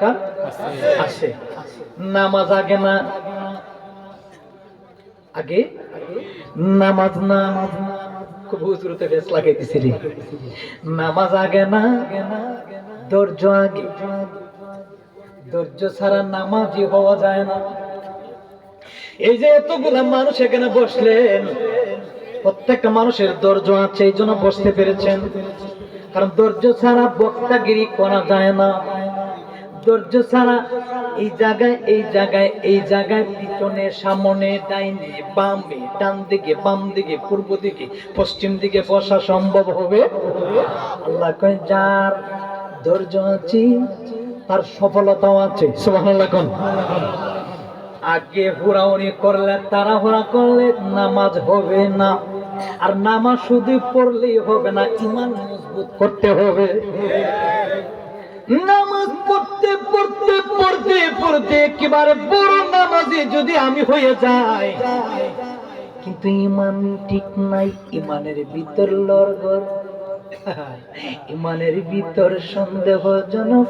দরকার? আছে নামাজ আগে না, আগে? নামাজ না, খুব হুজুরতে বেশ লাগাইতেছিলি। নামাজ আগে না, ধৈর্য আগে। ধৈর্য ছাড়া নামাজই হওয়া যায় না। এই যে এতগুলা মানুষ এখানে বসলেন, প্রত্যেকটা মানুষের ধৈর্য আছে, এই জন্য বসতে পেরেছেন। কারণ ধৈর্য ছাড়া বক্তাগিরি করা যায় না। ধৈর্য ছাড়া এই জায়গায় এই জায়গায় এই জায়গায়, পিছনে, সামনে, ডাইনে, বামে, ডান দিকে, বাম দিকে, পূর্ব দিকে, পশ্চিম দিকে বসা সম্ভব হবে? আল্লাহ কয়, যার ধৈর্য আছে, তার সফলতাও আছে। আগে হুড়াহুড়ি করলে, তাড়াহুড়া করলে নামাজ হবে না। আর নামাজ শুধু পড়লেই হবে না ইমান মজবুত করতে হবে। নামাজ পড়তে পড়তে পড়তে পড়তে একেবারে বড় নামাজে যদি আমি হয়ে যাই। কিন্তু ইমান ঠিক নাই, ইমানের ভিতর লড়গড়। ইমানের ভিতর সন্দেহজনক,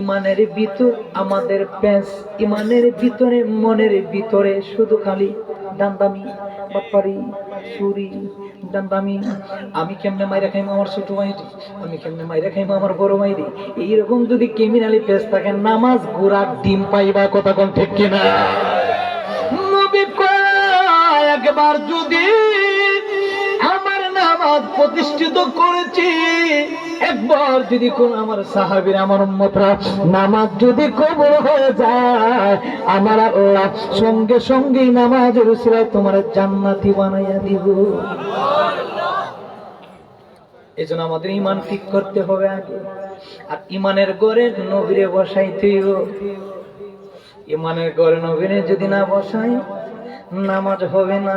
ইমানের ভিতর আমাদের প্যাঁচ, ইমানের ভিতরে মনের ভিতরে শুধু খালি দান্দামি বাপারি চুরি দান্দামি আমি কেমনে মাইরা খাইম আমার ছোট মাইরি আমি কেমনে মাইরা খাইম আমার বড় মাইরি এইরকম যদি ক্রিমিনালি পেশ থাকে নামাজ গোড়ার ডিম পাইবা কথা কোন ঠিক কিনা? একবার যদি আমার নামাজ প্রতিষ্ঠিত করেছি, একবার যদি কোন আমার সাহাবীর আমার উম্মতরা নামাজ যদি কবর হয়ে যায়, আমার আল্লাহ সঙ্গে সঙ্গেই নামাজের উসিলায় তোমার জান্নাতি বানাইয়া দিব। এই জন্য আমাদের ইমান ঠিক করতে হবে আগে। আর ইমানের গড়ে নবীরে বসাই বসাইতে ইমানের গড়ে নবীরে যদি না বসাই, নামাজ হবে না।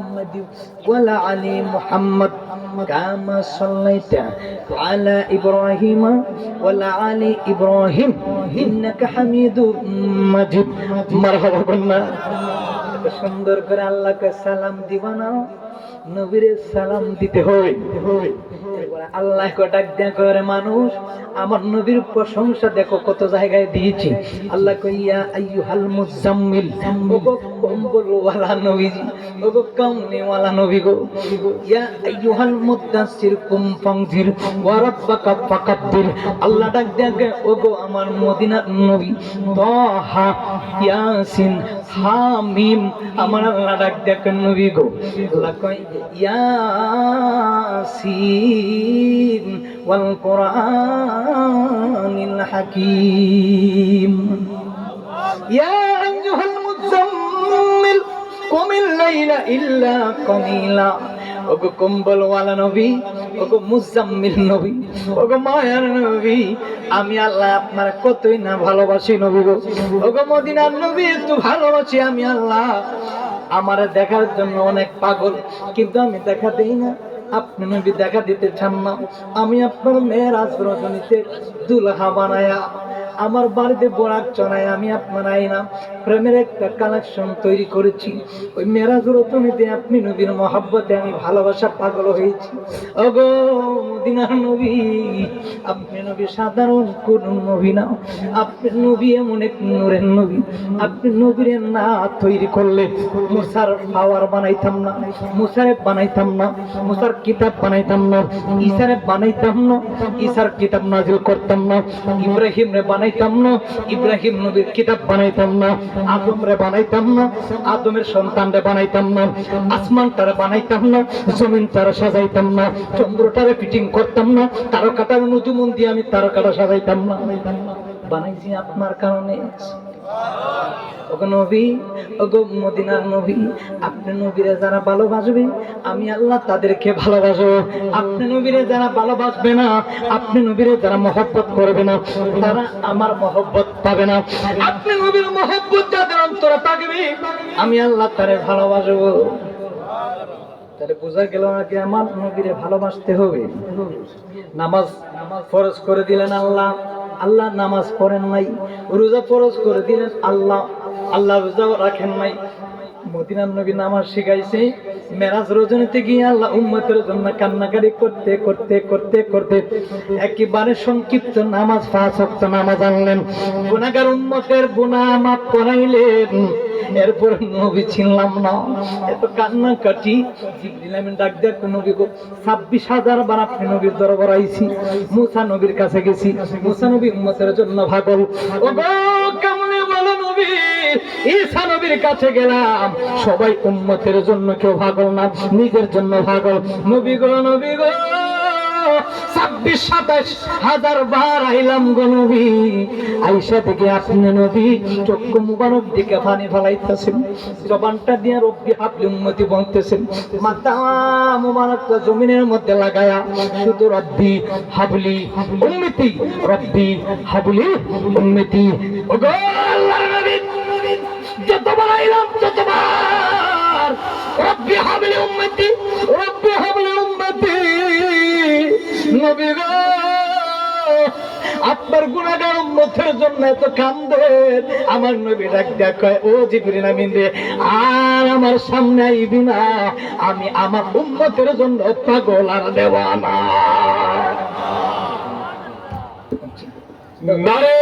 ওয়ালা আলি মুহাম্মদ কামা সাল্লাইতা আলা ইব্রাহিম ওয়ালা আলি ইব্রাহিম। ইন্নাকা হামিদুম মাজিদ। মারহাবা কন্যা। এত সুন্দর করে আল্লাহকে সালাম দিবা না। নবীরে সালাম দিতে হবে। আল্লাহ ডাক দেয়া করে মানুষ, আমার নবীর প্রশংসা দেখো কত জায়গায় দিয়েছি। আল্লাহ কইয়া আইয়ুহাল মুজাম্মিল, ওগো কম্বল ওয়ালা নবীজি, ওগো কামনি ওয়ালা নবী গো, ইয়া আইয়ুহাল মুদাসসির, কুম ফাংজির ওয়া রাব্বাকা ফাকাব্বির। আল্লাহ ডাক দেয়া কে ওগো আমার মদিনার নবী, তাহা ইয়াসিন হামিম, আমার আল্লাহ ডাক কে নবী গো। আল্লাহ কয় ইয়াসিন ওয়াল কোরআনিল হাকীম। ইয়া আইয়ুহাল মুজাম্মিল কুমিল লাইলা ইল্লা কলিলা ওগো কম্বলওয়ালা নবী ওগো মুজাম্মিল নবী, ওগো মায়ার নবী, আমি আল্লাহ আপনার কতই না ভালোবাসি নবী গো। ওগো মদিনার নবী, একটু ভালোবাসি আমি আল্লাহ। আমারে দেখার জন্য অনেক পাগল, কিন্তু আমি দেখা দেই না। আপনি নবী দেখা দিতে চান না। আমি আপনার মেয়ের আশ্রয় দুলহা বানায়া আমার বাড়িতে বোরাক চড়াই আমি আপনার আইনাম প্রেমের একটা কানেকশন তৈরি করেছি। ওই মেরাজুর তুমিতে আপনি নবীর মহাব্বতে আমি ভালোবাসা পাগল হয়েছি। মদিনার নবী, আপনি নবী সাধারণ কোন নবী না। আপনি নবী এমন এক নূরের নবী। আপনি নবীর না তৈরি করলে মুসার পাওয়ার বানাইতাম না, মুসারে বানাইতাম না, মুসার কিতাব বানাইতাম না ঈসারে বানাইতাম না ঈসার কিতাব নাজিল করতাম না ইব্রাহিম রে বানাইতাম না, ইব্রাহিম নবীর কিতাব বানাইতাম না আদম রে বানাইতাম না, আদমের সন্তান রে বানাইতাম না আসমান তারা বানাইতাম না জমিন তারা সাজাইতাম না, চন্দ্রটারে ফিটিং করতাম না, তারকাটার নজুমন দিয়ে আমি তারকাটা সাজাইতাম না। বানাইছি আপনার কারণে। ওগো নবী, ওগো মদিনার নবী, আপনি যারা ভালোবাসবে, আমি আল্লাহ তাদেরকে ভালোবাসবো। আপনি যারা ভালোবাসবে না, আপনি যারা মহব্বত করবে না, তারা আমার মহব্বত পাবে না। আপনি নবীর মহব্বত যাদের অন্তরে থাকবে, আমি আল্লাহ তারে ভালোবাসবো। তাহলে বোঝা গেল নাকি আমার নবীরে ভালোবাসতে হবে? নামাজ নামাজ ফরজ করে দিলেন আল্লাহ। আল্লাহ নামাজ পড়েন নাই, রোজা ফরজ করে দিলেন, আল্লাহ আল্লাহ রোজাও রাখেন নাই। মদিনার নবী নামাজ শিখাইছে, মেরাজ রজনীতে গিয়ে আল্লাহ উম্মতের জন্য কান্নাকারি করতে করতে করতে করতে একেবারে সংক্ষিপ্ত নামাজ, পাঁচ নামাজ আনলেন। গুণাগার উম্মতের গুণা মাফ করাইলেন। এরপর নবী চিনলাম না। এত কান্না কাটি আমিন ডাক দেখ নবী গো, ছাব্বিশ হাজার বার আপনি নবীর দরবার আইছি, মুসা নবীর কাছে গেছি। মুসা নবী উম্মতের জন্য ভাগল ও কেমনে বলো নবী? ঈসা নবীর কাছে গেলাম। সবাই উম্মতের জন্য কেউ ভাগল না, নিজের জন্য ভাগল নবী গো নবী গো। ছাব্বিশ, সাতাশ হাজার বার আইলাম গো আইসা থেকে আপনি নবী, চক্ষু মুবারক দিকে পানি ফেলাইতেছেন, জবানটা দিয়ে রব্বি হাবলি উন্মতি বলতেছেন, মাথা মুবারক জমিনের মধ্যে লাগায়া শুধু রব্বি হাবলি উন্মতি রব্বি হাবলি নবী, যতবার আইলাম, ততবার রব্বি হাবলি উম্মতি আপনার গুণাগার উন্মতের জন্য এত কান্দে। আমার নবী ডাক দেখ ও জিবরিন আমিন রে আর আমার সামনে আইবি না। আমি আমার উন্মতের জন্য পাগল আর দেওয়ানা। নারে